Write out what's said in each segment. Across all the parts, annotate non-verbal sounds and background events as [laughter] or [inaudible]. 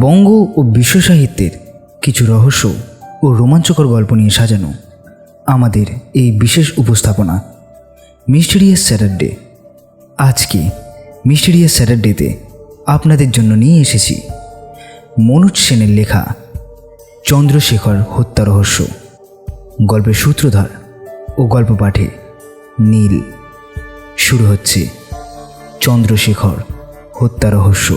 বঙ্গ ও বিশ্ব সাহিত্যের কিছু রহস্য ও রোমাঞ্চকর গল্প নিয়ে সাজানো আমাদের এই বিশেষ উপস্থাপনা মিস্টেরিয়াস স্যাটারডে। আজকে মিস্টেরিয়াস স্যাটারডেতে আপনাদের জন্য নিয়ে এসেছি মনোজ সেনের লেখা চন্দ্রশেখর হত্যা রহস্য। গল্পের সূত্রধার ও গল্প পাঠে নীল। শুরু হচ্ছে চন্দ্রশেখর। হত্যা রহস্য।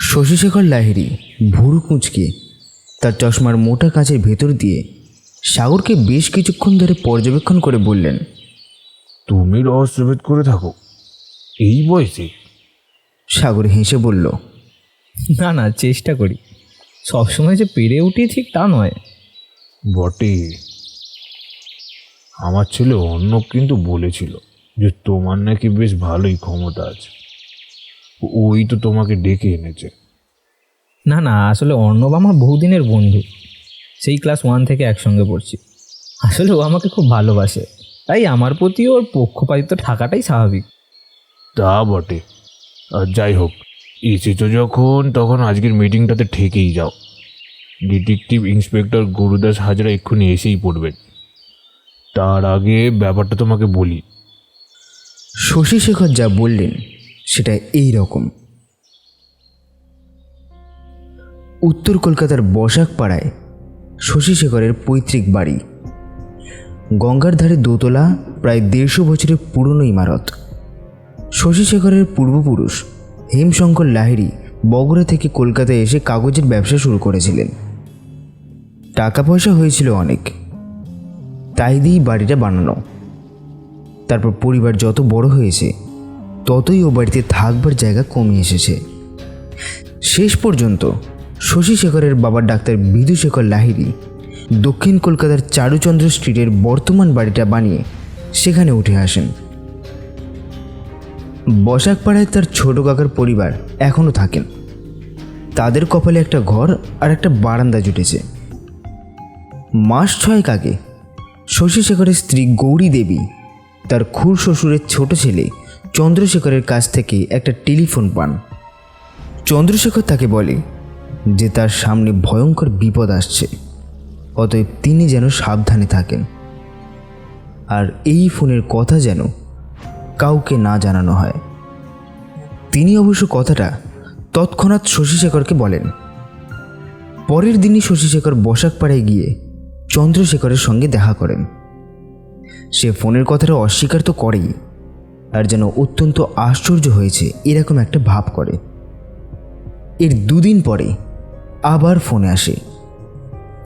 শশীশেখর লাহিড়ী ভুরু কুঁচকে তার চশমার মোটা কাঁচের ভেতর দিয়ে সাগরকে বেশ কিছুক্ষণ ধরে পর্যবেক্ষণ করে বললেন তুমি রহস্যভেদ করে থাকো। এই বয়সে? সাগর হেসে বলল না না চেষ্টা করি। সবসময় যে পেরে উঠি ঠিক তা নয়। বটে। আমার ছেলে অন্য কিন্তু বলেছিল যে তোমার নাকি বেশ ভালোই ক্ষমতা আছে। ওই তো তোমাকে ডেকে এনেছে। না না আসলে অর্ণব আমার বহুদিনের বন্ধু। সেই ক্লাস ওয়ান থেকে একসঙ্গে পড়ছি। আসলে ও আমাকে খুব ভালোবাসে। তাই আমার প্রতি ওর পক্ষপাতিত্ব থাকাটাই স্বাভাবিক। তা বটে। আর যাই হোক এসেছ যখন তখন আজকের মিটিংটাতে ঠেকেই যাও। ডিটেকটিভ ইন্সপেক্টর গুরুদাস হাজরা এক্ষুনি এসেই পড়বেন। তার আগে ব্যাপারটা তোমাকে বলি। শশীশেখর যা বললেন, সেটা এই রকম উত্তর কলকাতার বসাক বসাকপাড়ায় শশীশেখরের পৈতৃক বাড়ি। গঙ্গার ধারে দোতলা, প্রায় দেড়শো বছরের পুরনো ইমারত। শশীশেখরের পূর্বপুরুষ হেমশঙ্কর লাহিড়ী বগুড়া থেকে কলকাতায় এসে কাগজের ব্যবসা শুরু করেছিলেন। টাকা পয়সা হয়েছিল অনেক। তাই দিয়েই বাড়িটা বানানো তারপর পরিবার যত বড় হয়েছে, ততই ও বাড়িতে থাকবার জায়গা কমে এসেছে। শেষ পর্যন্ত শশীশেখরের বাবা ডাক্তার বিধুশেখর লাহিড়ী দক্ষিণ কলকাতার চারুচন্দ্র স্ট্রিটের বর্তমান বাড়িটা বানিয়ে সেখানে উঠে আসেন। বসাকপাড়ায় তার ছোট কাকার পরিবার এখনও থাকেন। তাদের কপালে একটা ঘর আর একটা বারান্দা জুটেছে। মাস ছয়েক আগে শশীশেখরের স্ত্রী গৌরী দেবী, তার খুর শ্বশুরের ছোট ছেলে চন্দ্রশেখরের কাছ থেকে একটা টেলিফোন পান। চন্দ্রশেখর তাকে বলে যে তার সামনে ভয়ঙ্কর বিপদ আসছে, অতএব তিনি যেন সাবধানে থাকেন। আর এই ফোনের কথা যেন কাউকে না জানানো হয়। তিনি অবশ্য কথাটা তৎক্ষণাৎ শশীশেখরকে বলেন। পরের দিনই শশীশেখর বসাকপাড়ায় গিয়ে চন্দ্রশেখরের সঙ্গে দেখা করেন। সে ফোনের কথাটা অস্বীকার তো করেই, আর যেন অত্যন্ত আশ্চর্য হয়েছে এরকম একটা ভাব করে। এর দুদিন পরে আবার ফোনে আসে।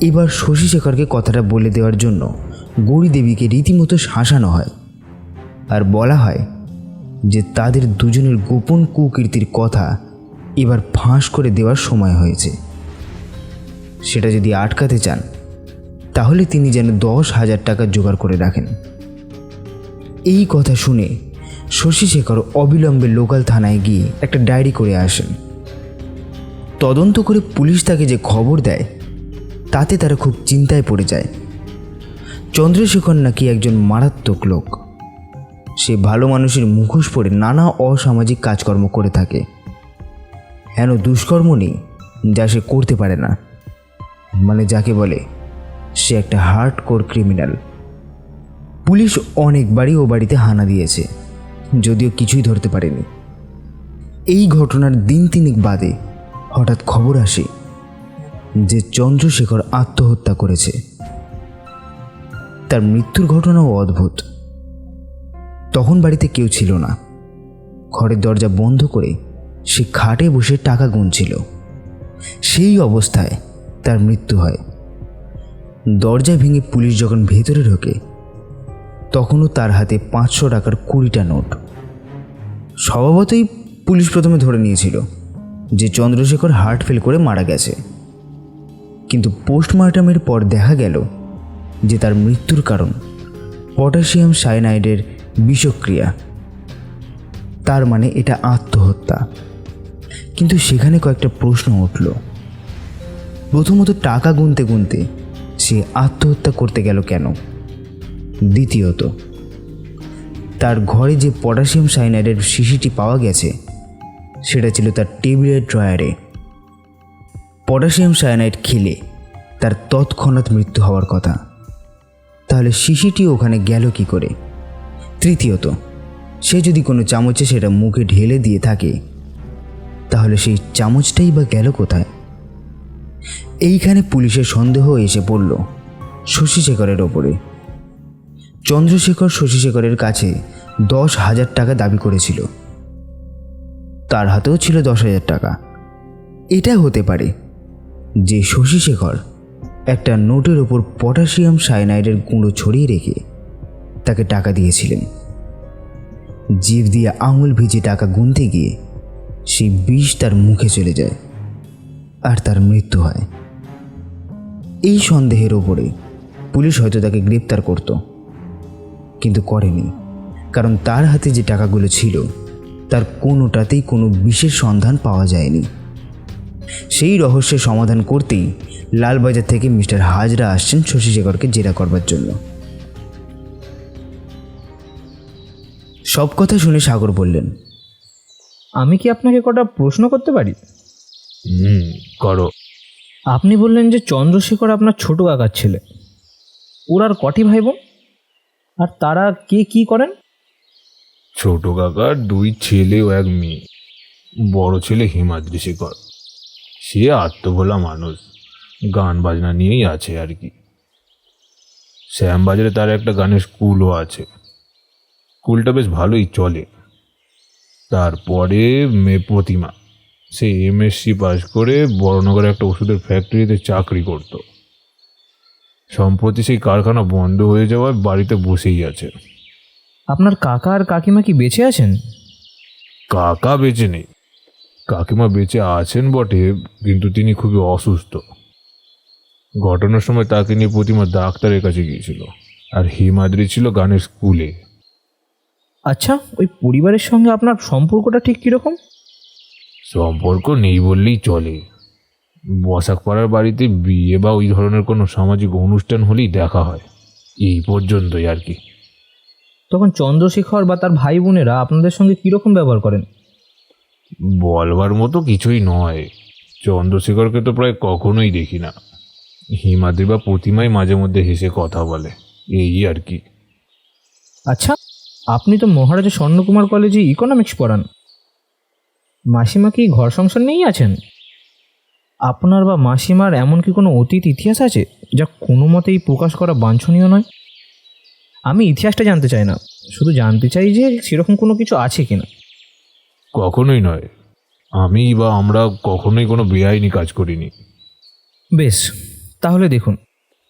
এবার শশীশেখরকে কথাটা বলে দেওয়ার জন্য গৌরী দেবীকে রীতিমতো শাসানো হয় আর বলা হয় যে তাদের দুজনের গোপন কুকীর্তির কথা এবার ফাঁস করে দেওয়ার সময় হয়েছে। সেটা যদি আটকাতে চান তাহলে তিনি যেন দশ হাজার টাকা জোগাড় করে রাখেন। এই কথা শুনে শশীশেখর অবিলম্বে লোকাল থানায় গিয়ে একটা ডায়েরি করে আসেন। তদন্ত করে পুলিশ তাকে যে খবর দেয়, তাতে তারা খুব চিন্তায় পড়ে যায়। চন্দ্রশেখর নাকি একজন মারাত্মক লোক। সে ভালো মানুষের মুখোশ পরে নানা অসামাজিক কাজকর্ম করে থাকে। হেন দুষ্কর্ম নেই যা সে করতে পারে না। মানে যাকে বলে সে একটা হার্ড কোর ক্রিমিনাল। পুলিশ অনেকবারই ও বাড়িতে হানা দিয়েছে, যদিও কিছুই ধরতে পারেনি। এই ঘটনার দিন তিনেক বাদে হঠাৎ খবর আসে যে চন্দ্রশেখর আত্মহত্যা করেছে। তার মৃত্যুর ঘটনাও অদ্ভুত। তখন বাড়িতে কেউ ছিল না। ঘরের দরজা বন্ধ করে সে খাটে বসে টাকা গুনছিল। সেই অবস্থায় তার মৃত্যু হয়। দরজা ভেঙে পুলিশ যখন ভেতরে ঢোকে, তখনও তার হাতে পাঁচশো টাকার কুড়িটা নোট। স্বভাবতই পুলিশ প্রথমে ধরে নিয়েছিল যে চন্দ্রশেখর হার্ট ফেল করে মারা গেছে। কিন্তু পোস্টমর্টমের পর দেখা গেল যে তার মৃত্যুর কারণ পটাশিয়াম সায়ানাইডের বিষক্রিয়া। তার মানে এটা আত্মহত্যা। কিন্তু সেখানে কয়েকটা প্রশ্ন উঠল। প্রথমত টাকা গুনতে গুনতে সে আত্মহত্যা করতে গেল কেন? দ্বিতীয়ত, তার ঘরে যে পটাশিয়াম সাইনাইডের শিশিটি পাওয়া গেছে, সেটা ছিল তার টেবিলের ড্রয়ারে। পটাশিয়াম সায়ানাইড খেলে তার তৎক্ষণাৎ মৃত্যু হওয়ার কথা। তাহলে শিশিটি ওখানে গেল কি করে? তৃতীয়ত, সে যদি কোনো চামচে সেটা মুখে ঢেলে দিয়ে থাকে, তাহলে সেই চামচটাই বা গেল কোথায়? এইখানে পুলিশের সন্দেহ এসে পড়ল শশীশেখরের ওপরে। চন্দ্রশেখর শশীশেখরের কাছে দশ হাজার টাকা দাবি করেছিল। তার হাতেও ছিল দশ হাজার টাকা। এটা হতে পারে যে শশীশেখর একটা নোটের ওপর পটাশিয়াম সাইনাইডের গুঁড়ো ছড়িয়ে রেখে তাকে টাকা দিয়েছিলেন। জিভ দিয়ে আঙুল ভিজে টাকা গুনতে গিয়ে সেই বিষ তার মুখে চলে যায়। আর তার মৃত্যু হয়। এই সন্দেহের ওপরে পুলিশ হয়তো তাকে গ্রেপ্তার করত, কিন্তু করেনি, কারণ তার হাতে যে টাকাগুলো ছিল, তার কোনোটাতেই কোনো বিশেষ সন্ধান পাওয়া যায়নি। সেই রহস্যের সমাধান করতেই লালবাজার থেকে মিস্টার হাজরা আসছেন শশীশেখরকে জেরা করবার জন্য। সব কথা শুনে সাগর বললেন, আমি কি আপনাকে কটা প্রশ্ন করতে পারি? হুম করো। আপনি বললেন যে চন্দ্রশেখর আপনার ছোট কাকার ছেলে। ওর আর কটি ভাই বোন আর তারা কে কি করেন? ছোট কাকার দুই ছেলে ও এক মেয়ে। বড় ছেলে হিমাদ্রি শেখর। সে আত্মভোলা মানুষ। গান বাজনা নিয়েই আছে আর কি। শ্যামবাজারে তার একটা গানের স্কুলও আছে। স্কুলটা বেশ ভালোই চলে। তারপরে মেয়ে প্রতিমা। সে এমএসসি পাস করে বড়নগরে একটা ওষুধের ফ্যাক্টরিতে চাকরি করত। সম্প্রতি সেই কারখানা বন্ধ হয়ে যাওয়ায় বাড়িতে বসেই আছে। আপনার কাকা আর কাকিমা কি বেঁচে আছেন? কাকা বেঁচে নেই। কাকিমা বেঁচে আছেন বটে কিন্তু তিনি খুবই অসুস্থ। ঘটনার সময় তাকে নিয়ে প্রতিমা ডাক্তারের কাছে গিয়েছিল। আর হিমাদ্রি ছিল গানের স্কুলে। আচ্ছা ওই পরিবারের সঙ্গে আপনার সম্পর্কটা ঠিক কীরকম? সম্পর্ক নেই বললেই চলে। বসাক পাড়ার বাড়িতে বিয়ে বা ওই ধরনের কোনো সামাজিক অনুষ্ঠান হলেই দেখা হয়। এই পর্যন্তই আর কি। তখন চন্দ্রশেখর বা তার ভাই বোনেরা আপনাদের সঙ্গে কীরকম ব্যবহার করেন? বলবার মতো কিছুই নয়। চন্দ্রশেখরকে তো প্রায় কখনোই দেখি না। হিমাদ্রি বা প্রতিমাই মাঝে মধ্যে হেসে কথা বলে। এই আর কি। আচ্ছা আপনি তো মহারাজা স্বর্ণকুমার কলেজে ইকোনমিক্স পড়ান। মাসিমা কি ঘর সংসার নিয়েই আছেন? আপনার বা মাসিমার এমন কি কোনো অতীত ইতিহাস আছে যা কোনো মতেই প্রকাশ করা বাঞ্ছনীয় নয়? আমি ইতিহাসটা জানতে চাই না শুধু জানতে চাই যে সেরকম কোনো কিছু আছে কিনা। কখনোই নয়। আমি বা আমরা কখনোই কোনো বেআইনি কাজ করিনি। বেশ তাহলে দেখুন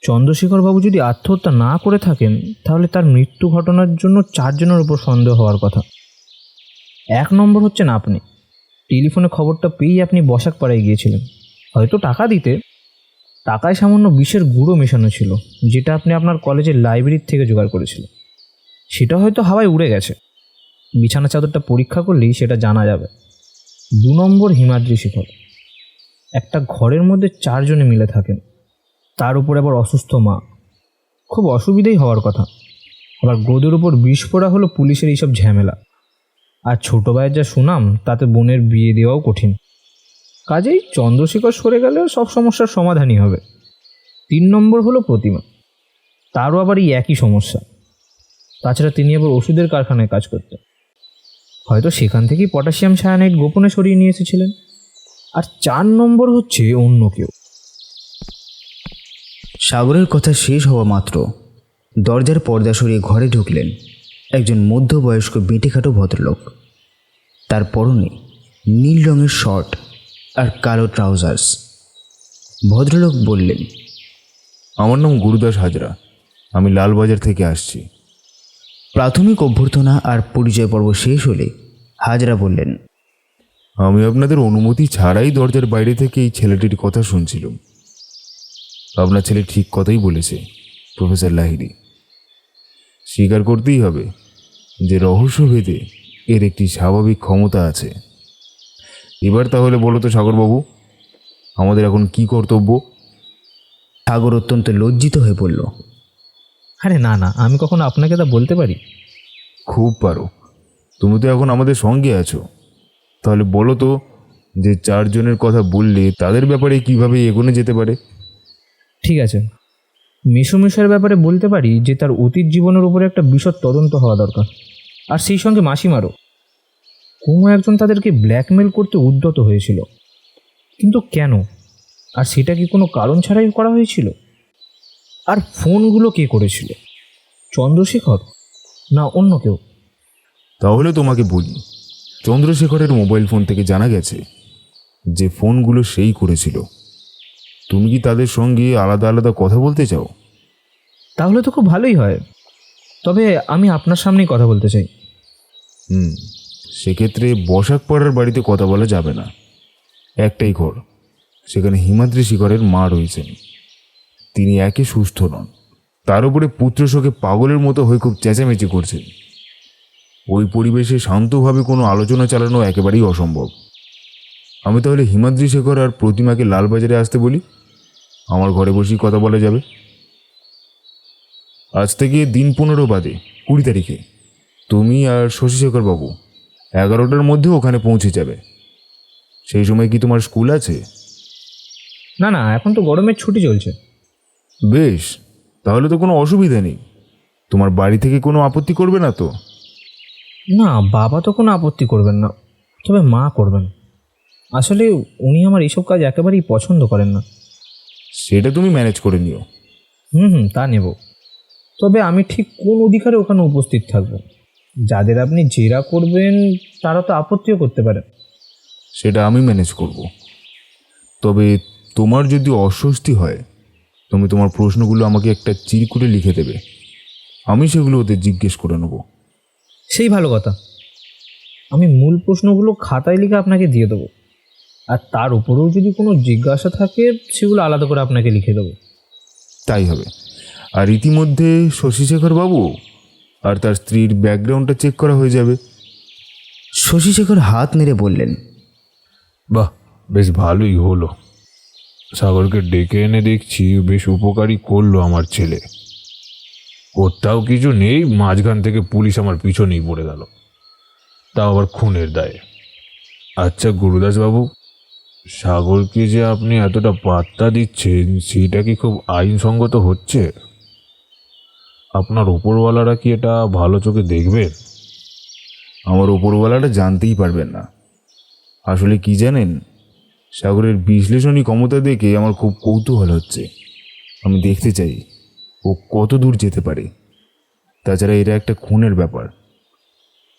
চন্দ্রশেখরবাবু যদি আত্মহত্যা না করে থাকেন তাহলে তার মৃত্যু ঘটনার জন্য চারজনের উপর সন্দেহ হওয়ার কথা। এক নম্বর হচ্ছেন আপনি। টেলিফোনে খবরটা পেয়েই আপনি বসাক পাড়ায় গিয়েছিলেন। হয়তো টাকা দিতে। টাকায় সামান্য বিষের গুঁড়ো মেশানো ছিল, যেটা আপনি আপনার কলেজের লাইব্রেরির থেকে জোগাড় করেছিলেন। সেটা হয়তো হাওয়ায় উড়ে গেছে। বিছানা চাদরটা পরীক্ষা করলেই সেটা জানা যাবে। দু নম্বর হিমাদ্রি শিখর। একটা ঘরের মধ্যে চারজনে মিলে থাকেন। তার উপর আবার অসুস্থ মা। খুব অসুবিধেই হওয়ার কথা। আবার গোদের উপর বিষ পড়া হলো পুলিশের এইসব ঝামেলা। আর ছোটো ভাইয়ের যা সুনাম, তাতে বোনের বিয়ে দেওয়াও কঠিন। কাজেই চন্দ্রশেখর সরে গেলে সব সমস্যার সমাধানই হবে। তিন নম্বর হলো প্রতিমা। তারও আবার এই একই সমস্যা। তাছাড়া তিনি আবার ওষুধের কারখানায় কাজ করতেন। হয়তো সেখান থেকেই পটাশিয়াম সায়ানাইড গোপনে সরিয়ে নিয়ে এসেছিলেন। আর চার নম্বর হচ্ছে অন্য কেউ। সাগরের কথা শেষ হওয়া মাত্র দরজার পর্দা সরিয়ে ঘরে ঢুকলেন একজন মধ্যবয়স্ক বেঁটেখাটো ভদ্রলোক। তার পরনে নীল রঙের শর্ট আর কালো ট্রাউজার্স। ভদ্রলোক বললেন আমার নাম গুরুদাস হাজরা। আমি লালবাজার থেকে আসছি। প্রাথমিক অভ্যর্থনা আর পরিচয় পর্ব শেষ হলে হাজরা বললেন আমি আপনাদের অনুমতি ছাড়াই দরজার বাইরে থেকে এই ছেলেটির কথা শুনছিলাম। আপনার ছেলে ঠিক কথাই বলেছে প্রফেসর লাহিরি স্বীকার করতেই হবে। যে রহস্যভেদে এর একটি স্বাভাবিক ক্ষমতা আছে। এবার তাহলে বলো তো সাগরবাবু আমাদের এখন কি কর্তব্য? সাগর অত্যন্ত লজ্জিত হয়ে পড়ল। আরে না না আমি কখনো আপনাকে তা বলতে পারি। খুব পারো। তুমি তো এখন আমাদের সঙ্গে আছো। তাহলে বলো তো যে চারজনের কথা বললে তাদের ব্যাপারে কীভাবে এগোনো যেতে পারে? ঠিক আছে। মিশু মিশার ব্যাপারে বলতে পারি যে তার অতীত জীবনের উপরে একটা বিশদ তদন্ত হওয়া দরকার। আর সেই সঙ্গে মাসিমারও। কোনো একজন তাদেরকে ব্ল্যাকমেল করতে উদ্যত হয়েছিল। কিন্তু কেন? আর সেটা কি কোনো কারণ ছাড়াই করা হয়েছিল? আর ফোনগুলো কে করেছিল? চন্দ্রশেখর? না অন্য কেউ? তাহলে তোমাকে বলি, চন্দ্রশেখরের মোবাইল ফোন থেকে জানা গেছে যে ফোনগুলো সেই করেছিল। তুমি কি তাদের সঙ্গে আলাদা আলাদা কথা বলতে চাও? তাহলে তো খুব ভালোই হয়। তবে আমি আপনার সামনেই কথা বলতে চাই। হুম সেক্ষেত্রে বসাক পাড়ার বাড়িতে কথা বলা যাবে না। একটাই ঘর সেখানে হিমাদ্রি শিখরের মা রয়েছেন। তিনি একে সুস্থ নন। তার উপরে পুত্র শোকে পাগলের মতো হয়ে খুব চেঁচামেচি করছেন। ওই পরিবেশে শান্তভাবে কোনো আলোচনা চালানো একেবারেই অসম্ভব। আমি তাহলে হিমাদ্রি শেখর আর প্রতিমাকে লালবাজারে আসতে বলি? আমার ঘরে বসেই কথা বলা যাবে। আজ থেকে দিন পনেরো বাদে কুড়ি তারিখে। তুমি আর শশীশেখর বাবু এগারোটার মধ্যে ওখানে পৌঁছে যাবে। সেই সময় কি তোমার স্কুল আছে? না না এখন তো গরমের ছুটি চলছে। বেশ তাহলে তো কোনো অসুবিধা নেই। তোমার বাড়ি থেকে কোনো আপত্তি করবে না তো? না বাবা তো কোনো আপত্তি করবেন না। তবে মা করবেন। আসলে উনি আমার এইসব কাজ একেবারেই পছন্দ করেন না। সেটা তুমি ম্যানেজ করে নিও। হুম হুম তা নেব। তবে আমি ঠিক কোন অধিকারে ওখানে উপস্থিত থাকব? যাদের আপনি জেরা করবেন তারা তো আপত্তিও করতে পারে। সেটা আমি ম্যানেজ করব। তবে তোমার যদি অস্বস্তি হয় তুমি তোমার প্রশ্নগুলো আমাকে একটা চিরকুটে লিখে দেবে। আমি সেগুলো ওদের জিজ্ঞেস করে নেব। সেই ভালো কথা। আমি মূল প্রশ্নগুলো খাতায় লিখে আপনাকে দিয়ে দেবো। আর তার উপরেও যদি কোনো জিজ্ঞাসা থাকে সেগুলো আলাদা করে আপনাকে লিখে দেবো। তাই হবে। আর ইতিমধ্যে শশীশেখর বাবু আর তার স্ত্রীর ব্যাকগ্রাউন্ডটা চেক করা হয়ে যাবে। শশীশেখর হাত নেড়ে বললেন বাহ বেশ ভালোই হলো। সাগরকে ডেকে এনে দেখছি বেশ উপকারী করল আমার ছেলে। কোথাও কিছু নেই মাঝখান থেকে পুলিশ আমার পিছনেই পড়ে গেল। তাও আবার খুনের দায়ে। আচ্ছা গুরুদাস বাবু সাগরকে যে আপনি এতটা পাত্তা দিচ্ছেন, সেটা কি খুব আইনসঙ্গত হচ্ছে? আপনার ওপরওয়ালারা কি এটা ভালো চোখে দেখবেন? আমার ওপরওয়ালাটা জানতেই পারবেন না। আসলে কি জানেন? সাগরের বিশ্লেষণী ক্ষমতা দেখে আমার খুব কৌতূহল হচ্ছে। আমি দেখতে চাই, ও কত দূর যেতে পারে। তাছাড়া এটা একটা খুনের ব্যাপার।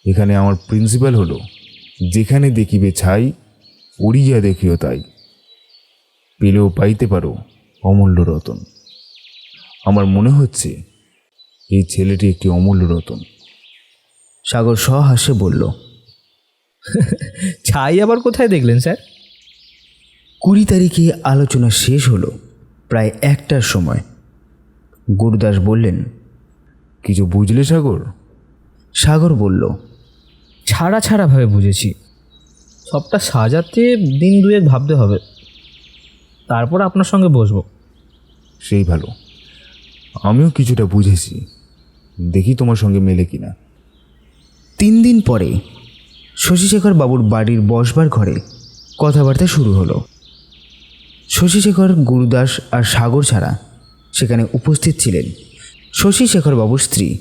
এখানে আমার প্রিন্সিপাল হলো। যেখানে দেখিবে ছাই উড়িয়া দেখিও তাই। পেলেও পাইতে পারো অমূল্য রতন। আমার মনে হচ্ছে এই ছেলেটি একটি অমূল্য রতন। সাগর সহাসে বলল [laughs] ছাই আবার কোথায় দেখলেন স্যার? কুড়ি তারিখে আলোচনা শেষ হলো প্রায় একটার সময়। গুরুদাস বললেন কিছু বুঝলে সাগর? সাগর বলল ছাড়া ছাড়াভাবে বুঝেছি। সবটা সাজাতে দিন দুয়েক ভাবতে হবে। তারপর আপনার সঙ্গে বসবো। সেই ভালো। আমিও কিছুটা বুঝেছি। দেখি তোমার সঙ্গে মেলে কিনা। তিন দিন পরে শশীশেখর বাবুর বাড়ির বসবার ঘরে কথাবার্তা শুরু হলো। শশীশেখর গুরুদাস আর সাগর ছাড়া সেখানে উপস্থিত ছিলেন শশীশেখর বাবুর স্ত্রী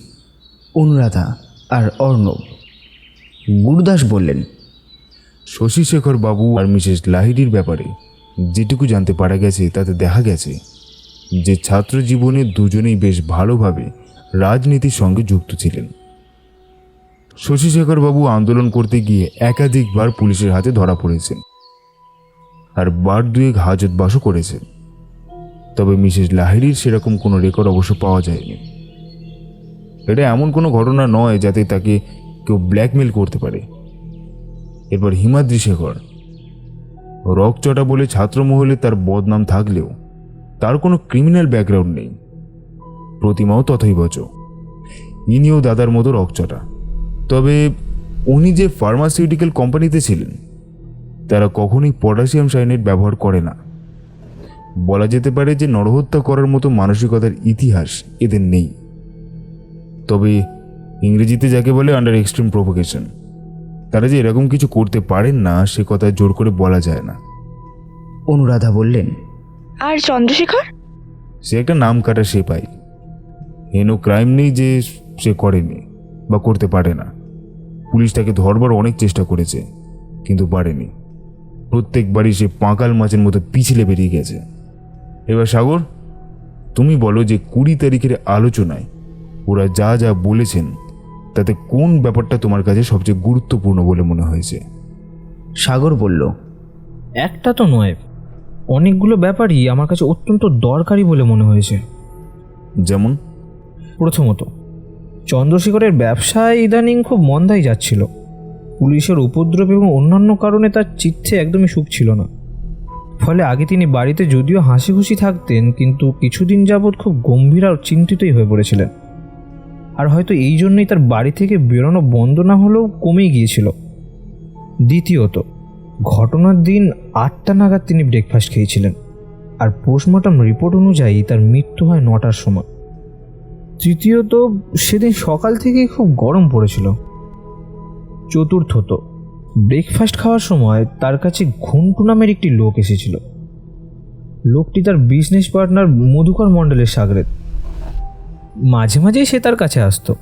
অনুরাধা আর অর্ণব। গুরুদাস বললেন শশীশেখর বাবু আর মিসেস লাহিড়ির ব্যাপারে যেটুকু জানতে পারা গেছে তাতে দেখা গেছে যে ছাত্র জীবনে দুজনেই বেশ ভালোভাবে রাজনীতির সঙ্গে যুক্ত ছিলেন। শশীশেখর বাবু আন্দোলন করতে গিয়ে একাধিকবার পুলিশের হাতে ধরা পড়েছেন আর বার দুয়েক হাজতবাসও করেছেন। তবে মিসেস লাহিড়ির সেরকম কোনো রেকর্ড অবশ্য পাওয়া যায়নি। এটা এমন কোনো ঘটনা নয় যাতে তাকে কেউ ব্ল্যাকমেল করতে পারে। এরপর হিমাদ্রি শেখর রকচটা বলে ছাত্রমহলে তার বদনাম থাকলেও তার কোনো ক্রিমিনাল ব্যাকগ্রাউন্ড নেই। প্রতিমাও তথৈবচ ইনিও দাদার মতো রকচটা। তবে উনি যে ফার্মাসিউটিক্যাল কোম্পানিতে ছিলেন, তারা কখনোই পটাশিয়াম সাইনেট ব্যবহার করে না। বলা যেতে পারে যে নরহত্যা করার মতো মানসিকতার ইতিহাস এদের নেই। তবে ইংরেজিতে যাকে বলে আন্ডার এক্সট্রিম প্রভোকেশন তারা যে এরকম কিছু করতে পারেন না সে কথা জোর করে বলা যায় না। অনুরাধা বললেন আর চন্দ্রশেখর? সে একটা নাম কাটা সে পাই হেনো ক্রাইম নেই যে সে করেনি বা করতে পারে না। পুলিশ তাকে ধরবার অনেক চেষ্টা করেছে কিন্তু পারেনি। প্রত্যেকবারই সে পাঁকাল মাছের মতো পিছলে বেরিয়ে গেছে। এবার সাগর তুমি বলো যে কুড়ি তারিখের আলোচনায় ওরা যা যা বলেছেন তাতে কোন ব্যাপারটা তোমার কাছে সবচেয়ে গুরুত্বপূর্ণ বলে মনে হয়েছে? সাগর বলল একটা তো নয় অনেকগুলো ব্যাপারই আমার কাছে অত্যন্ত দরকারি বলে মনে হয়েছে। যেমন? প্রথমত চন্দ্রশেখরের ব্যবসায় ইদানিং খুব মন্দাই যাচ্ছিল। পুলিশের উপদ্রব এবং অন্যান্য কারণে তার চিত্তে একদমই সুখ ছিল না। ফলে আগে তিনি বাড়িতে যদিও হাসি খুশি থাকতেন কিন্তু কিছুদিন যাবৎ খুব গম্ভীর আর চিন্তিতই হয়ে পড়েছিলেন। আর হয়তো এই জন্যই তার বাড়ি থেকে বেরোনো বন্ধ না হলেও কমে গিয়েছিল। দ্বিতীয়ত, ঘটনার দিন আটটা নাগাদ তিনি ব্রেকফাস্ট খেয়েছিলেন আর পোস্টমর্টম রিপোর্ট অনুযায়ী তার মৃত্যু হয় নটার সময়। তৃতীয়ত, সেদিন সকাল থেকেই খুব গরম পড়েছিল। চতুর্থত ব্রেকফাস্ট খাওয়ার সময় তার কাছে ঘুন্টু নামের একটি লোক এসেছিল। লোকটি তার বিজনেস পার্টনার মধুকর মণ্ডলের সাগরেদ মাঝে মাঝেই সে তার কাছে আসতো।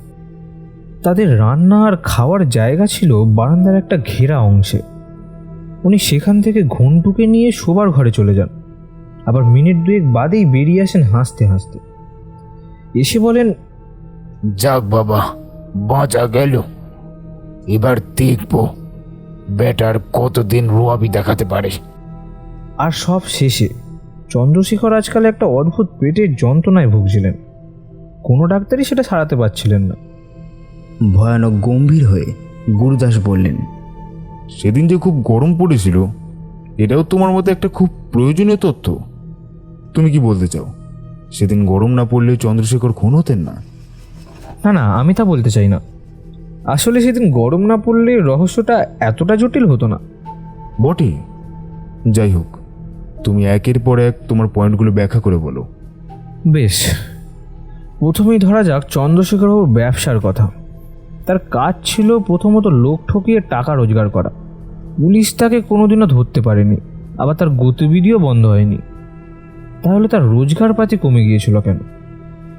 তাদের রান্না আর খাওয়ার জায়গা ছিল বারান্দার একটা ঘেরা অংশে। উনি সেখান থেকে ঘন্টুকে নিয়ে শোবার ঘরে চলে যান। আবার মিনিট দুয়েক বাদেই বেরিয়ে আসেন হাসতে হাসতে। এসে বলেন যাক বাবা বাঁচা গেল। এবার দেখব বেটার কতদিন রুয়াবি দেখাতে পারে। আর সব শেষে চন্দ্রশেখর আজকাল একটা অদ্ভুত পেটের যন্ত্রণায় ভুগছিলেন। কোনো ডাক্তারই সেটা সারাতে পারছিলেন না। ভয়ানক গম্ভীর হয়ে গুরুদাস বললেন সেদিন যে খুব গরম পড়েছিল এটাও তোমার মতো একটা খুব প্রয়োজনীয় তথ্য। তুমি কি বলতে চাও? সেদিন গরম না পড়লে চন্দ্রশেখর খুন হতেন না? না না আমি তা বলতে চাই না। আসলে সেদিন গরম না পড়লে রহস্যটা এতটা জটিল হতো না। বটে। যাই হোক তুমি একের পর এক তোমার পয়েন্টগুলো ব্যাখ্যা করে বলো। বেশ। প্রথমেই ধরা যাক চন্দ্রশেখরবাবুর ব্যবসার কথা। তার কাজ ছিল প্রথমত লোক ঠকিয়ে টাকা রোজগার করা। পুলিশ তাকে কোনোদিনও ধরতে পারেনি আবার তার গতিবিধিও বন্ধ হয়নি। তাহলে তার রোজগার রোজগারপাতি কমে গিয়েছিল কেন?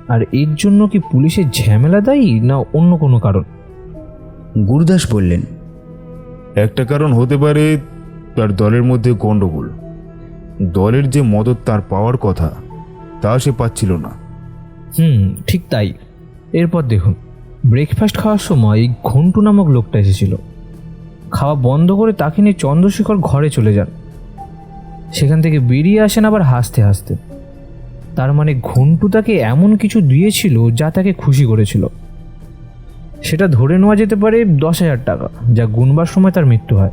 আর এর জন্য কি পুলিশের ঝামেলা দায়ী না অন্য কোনো কারণ? গুরুদাস বললেন একটা কারণ হতে পারে তার দলের মধ্যে গণ্ডগোল। দলের যে মদত তার পাওয়ার কথা তা সে পাচ্ছিল না। হুম, ঠিক তাই। এরপর দেখুন ব্রেকফাস্ট খাওয়ার সময় এই ঘন্টু নামক লোকটা এসেছিল। খাওয়া বন্ধ করে তাকে নিয়ে চন্দ্রশেখর ঘরে চলে যান। সেখান থেকে বেরিয়ে আসেন আবার হাসতে হাসতে। তার মানে ঘন্টু তাকে এমন কিছু দিয়েছিল যা তাকে খুশি করেছিল। সেটা ধরে নেওয়া যেতে পারে দশ হাজার টাকা, যা গুনবার সময় তার মৃত্যু হয়।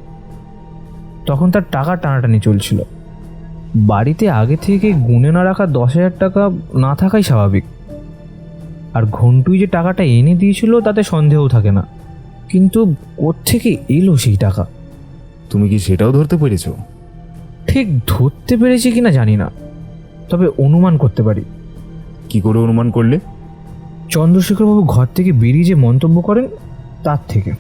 তখন তার টাকা টানাটানি চলছিল। বাড়িতে আগে থেকে গুনে না রাখা দশ হাজার টাকা না থাকাই স্বাভাবিক। আর ঘন্টুই যে টাকাটা এনে দিয়েছিল তাতে সন্দেহও থাকে না। কিন্তু কোত্থেকে এলো সেই টাকা? তুমি কি সেটাও ধরতে পেরেছ? ঠিক ধরতে পেরেছি কিনা জানি না তবে অনুমান করতে পারি। কি করে অনুমান করলে? চন্দ্রশেখরবাবু ঘর থেকে বেরিয়ে যে মন্তব্য করেন তার থেকে।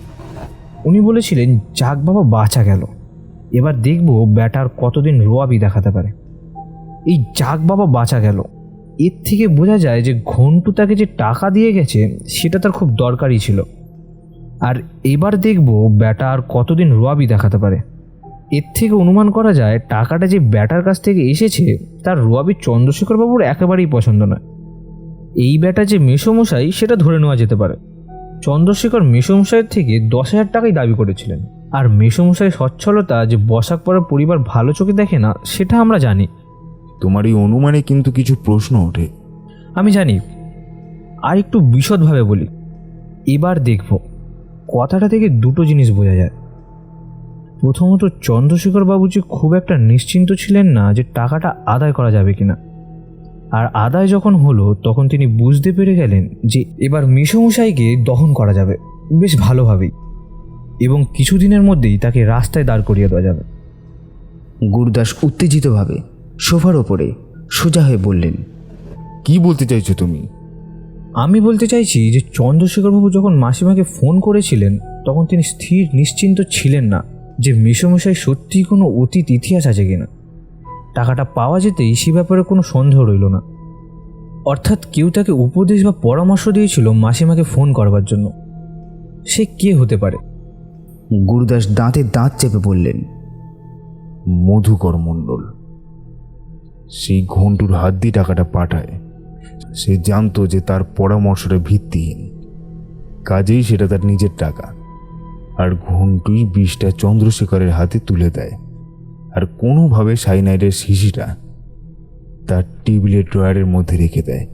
উনি বলেছিলেন যাক বাবা বাঁচা গেল। এবার দেখব ব্যাটার কতদিন রোয়াবি দেখাতে পারে। এই যাক বাবা বাঁচা গেল। এর থেকে বোঝা যায় যে ঘন্টু তাকে যে টাকা দিয়ে গেছে, সেটা তার খুব দরকারি ছিল। আর এবার দেখব ব্যাটা আর কতদিন রোয়াবি দেখাতে পারে। এর থেকে অনুমান করা যায়, টাকাটা যে ব্যাটার কাছ থেকে এসেছে, তার রোয়াবি চন্দ্রশেখরবাবুর একেবারেই পছন্দ নয়। এই ব্যাটা যে মেসমশাই, সেটা ধরে নেওয়া যেতে পারে। চন্দ্রশেখর মেসমশাইয়ের থেকে দশ হাজার টাকাই দাবি করেছিলেন। আর মেসমশাই সচ্ছলতা যে বসাক পড়ার পরিবার ভালো চোখে দেখে না, সেটা আমরা জানি। তোমার এই অনুমানে কিন্তু কিছু প্রশ্ন ওঠে। আমি জানি আর একটু বিশদভাবে বলি। এবার দেখব কথাটা থেকে দুটো জিনিস বোঝা যায়। প্রথমত চন্দ্রশেখর বাবু যে খুব একটা নিশ্চিন্ত ছিলেন না যে টাকাটা আদায় করা যাবে কিনা। আর আদায় যখন হলো তখন তিনি বুঝতে পেরে গেলেন যে এবার মিশমশাইকে দহন করা যাবে বেশ ভালোভাবেই। এবং কিছুদিনের মধ্যেই তাকে রাস্তায় দাঁড় করিয়ে দেওয়া যাবে। গুরুদাস উত্তেজিতভাবে সোফার ওপরে সোজা হয়ে বললেন কি বলতে চাইছো তুমি? আমি বলতে চাইছি যে চন্দ্রশেখরবাবু যখন মাসিমাকে ফোন করেছিলেন তখন তিনি স্থির নিশ্চিন্ত ছিলেন না যে মেশোমশাই সত্যিই কোনো অতীত ইতিহাস আছে কিনা। টাকাটা পাওয়া যেতেই সে ব্যাপারে কোনো সন্দেহ রইল না। অর্থাৎ কেউ তাকে উপদেশ বা পরামর্শ দিয়েছিল মাসিমাকে ফোন করবার জন্য। সে কে হতে পারে? গুরুদাস দাঁতে দাঁত চেপে বললেন মধুকর মণ্ডল সেই ঘন্টুর হাত দিয়ে টাকাটা পাঠায়। সে জানতো যে তার পরামর্শটা ভিত্তিহীন। কাজেই সেটা তার নিজের টাকা। আর ঘন্টুই বিষটা চন্দ্রশেখরের হাতে তুলে দেয়। আর কোনোভাবে সাইনাইডের শিশিটা তার টেবিলের ড্রয়ারের মধ্যে রেখে দেয়।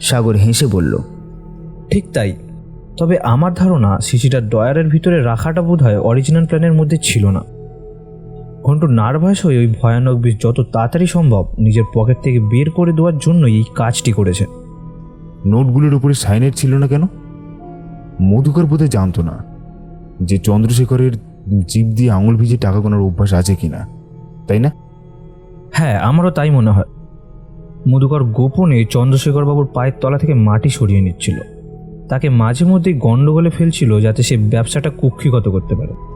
সাগর হেসে বলল, ঠিক তাই। তবে আমার ধারণা শিশিটা ড্রয়ারের ভিতরে রাখাটা বোধ হয় অরিজিনাল প্ল্যানের মধ্যে ছিল না। ঘন্টু নার্ভাস হয়ে ওই ভয়ানক বিষ যত তাড়াতাড়ি সম্ভব নিজের পকেট থেকে বের করে দেওয়ার জন্যই এই কাজটি করেছে। নোটগুলির উপরে সাইনাইড ছিল না কেন? মধুকর বোধহয় জানতো না যে চন্দ্রশেখরের জীব দিয়ে আঙুল ভিজে টাকা গোনার অভ্যাস আছে কিনা তাই না? হ্যাঁ আমারও তাই মনে হয়। মধুকর গোপনে চন্দ্রশেখরবাবুর পায়ের তলা থেকে মাটি সরিয়ে নিচ্ছিল। তাকে মাঝে মধ্যেই গণ্ডগোলে ফেলছিল যাতে সে ব্যবসাটা কুক্ষিগত করতে পারে।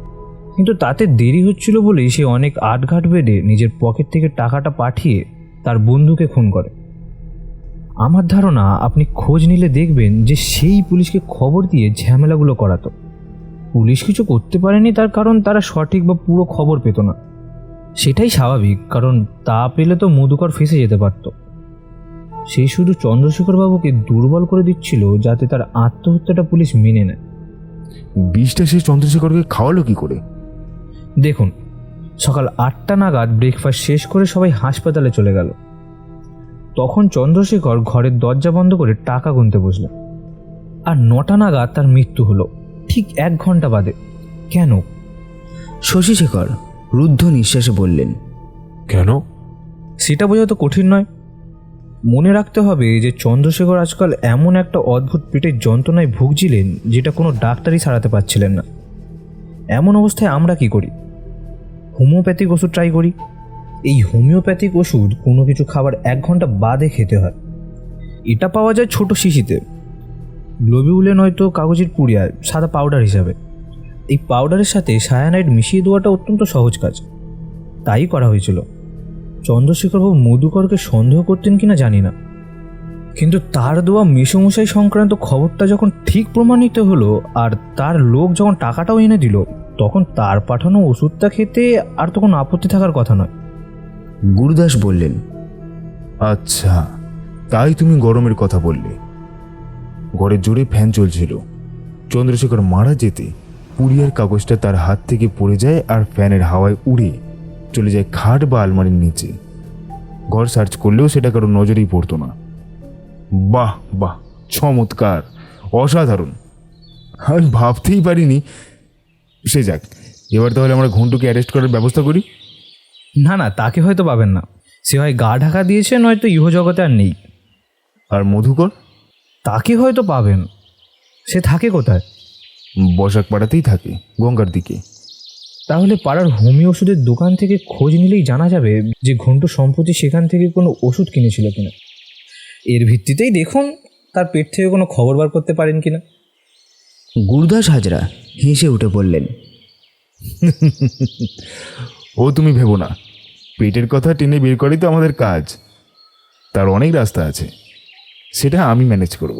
কিন্তু তাতে দেরি হচ্ছিল বলেই সে অনেক আটঘাট বেঁধে নিজের পকেট থেকে টাকাটা পাঠিয়ে তার বন্ধুকে খুন করে। আমার ধারণা আপনি খোঁজ নিলে দেখবেন যে সেই পুলিশকে খবর দিয়ে ঝামেলাগুলো করাতো। পুলিশ কিছু করতে পারেনি তার কারণ তারা সঠিক বা পুরো খবর পেত না। সেটাই স্বাভাবিক, কারণ তা পেলে তো মধুকর ফেসে যেতে পারত। সে শুধু চন্দ্রশেখরবাবুকে দুর্বল করে দিচ্ছিল যাতে তার আত্মহত্যাটা পুলিশ মেনে নেয়। বিষটা সে চন্দ্রশেখরকে খাওয়ালো কি করে? দেখুন সকাল আটটা নাগাদ ব্রেকফাস্ট শেষ করে সবাই হাসপাতালে চলে গেল। তখন চন্দ্রশেখর ঘরের দরজা বন্ধ করে টাকা গুনতে বসলেন আর নটা নাগাদ তার মৃত্যু হলো ঠিক এক ঘণ্টা বাদে। কেন? শশীশেখর রুদ্ধ নিঃশ্বাসে বললেন কেন? সেটা বোঝা তো কঠিন নয়। মনে রাখতে হবে যে চন্দ্রশেখর আজকাল এমন একটা অদ্ভুত পেটের যন্ত্রণায় ভুগছিলেন যেটা কোনো ডাক্তারই সারাতে পারছিলেন না। এমন অবস্থায় আমরা কি করি? হোমিওপ্যাথিক ওষুধ ট্রাই করি। এই হোমিওপ্যাথিক ওষুধ কোনো কিছু খাবার এক ঘণ্টা বাদে খেতে হয়। এটা পাওয়া যায় ছোট শিশিতে। গ্লোবিউলে নয়তো কাগজের পুড়িয়ায় সাদা পাউডার হিসাবে। এই পাউডারের সাথে সায়ানাইড মিশিয়ে দেওয়াটা অত্যন্ত সহজ কাজ। তাই করা হয়েছিল। চন্দ্রশেখরবাবু মধুকরকে সন্দেহ করতেন কিনা জানি না। কিন্তু তার দেওয়া মেসমশাই সংক্রান্ত খবরটা যখন ঠিক প্রমাণিত হলো আর তার লোক যখন টাকাটাও এনে দিল তখন তার পাঠানো ওষুধটা খেতে আর তখন আপত্তি থাকার কথা নয়। গুরুদাস বললেন আচ্ছা তাই তুমি গরমের কথা বললে। ঘরে জোরে ফ্যান চলছিল। চন্দ্রশেখর মারা যেতে পুরিয়ার কাগজটা তার হাত থেকে পড়ে যায় আর ফ্যানের হাওয়ায় উড়ে চলে যায় খাট বা আলমারির নিচে। ঘর সার্চ করলেও সেটা কারও নজরেই পড়তো না। বাহ বাহ, চমৎকার, অসাধারণ। আমি ভাবতেই পারিনি সে যাক এবার তাহলে আমরা ঘন্টুকে অ্যারেস্ট করার ব্যবস্থা করি। না না তাকে হয়তো পাবেন না। সে হয় গা ঢাকা দিয়েছে নয়তো ইহজগতে আর নেই। আর মধুকর? তাকে হয়তো পাবেন। সে থাকে কোথায়? বসাক পাড়াতেই থাকে গঙ্গার দিকে। তাহলে পাড়ার হোমি ওষুধের দোকান থেকে খোঁজ নিলেই জানা যাবে যে ঘন্টু সম্প্রতি সেখান থেকে কোনো ওষুধ কিনেছিল কিনা। এর ভিত্তিতেই দেখুন তার পেট থেকে কোনো খবর বার করতে পারেন কিনা। গুরুদাস হাজরা হেসে উঠে বললেন ও তুমি ভেবো না পেটের কথা টেনে বের করাই তো আমাদের কাজ। তার অনেক রাস্তা আছে সেটা আমি ম্যানেজ করব।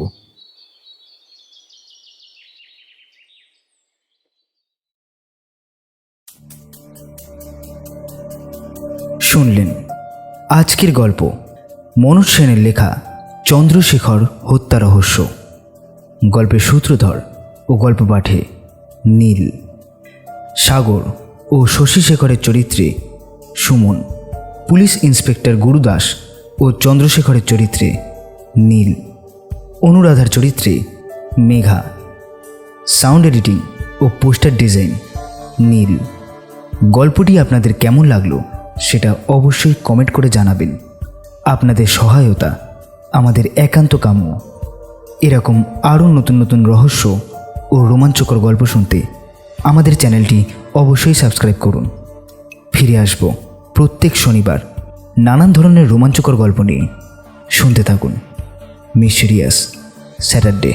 শুনলেন আজকের গল্প মনোজ সেনের লেখা চন্দ্রশেখর হত্যা রহস্য। গল্পের সূত্রধর ও গল্প পাঠে নীল, সাগর ও শশীশেখরের চরিত্রে সুমন। পুলিশ ইন্সপেক্টর গুরুদাস ও চন্দ্রশেখরের চরিত্রে নীল। অনুরাধার চরিত্রে মেঘা। সাউন্ড এডিটিং ও পোস্টার ডিজাইন নীল। গল্পটি আপনাদের কেমন লাগল সেটা অবশ্যই কমেন্ট করে জানাবেন। আপনাদের সহায়তা, আমাদের একান্ত কাম্য। এরকম আরও নতুন নতুন রহস্য ও রোমাঞ্চকর গল্প শুনতে আমাদের চ্যানেলটি অবশ্যই সাবস্ক্রাইব করুন। ফিরে আসব প্রত্যেক শনিবার নানান ধরনের রোমাঞ্চকর গল্প নিয়ে। শুনতে থাকুন। Mysterious Saturday.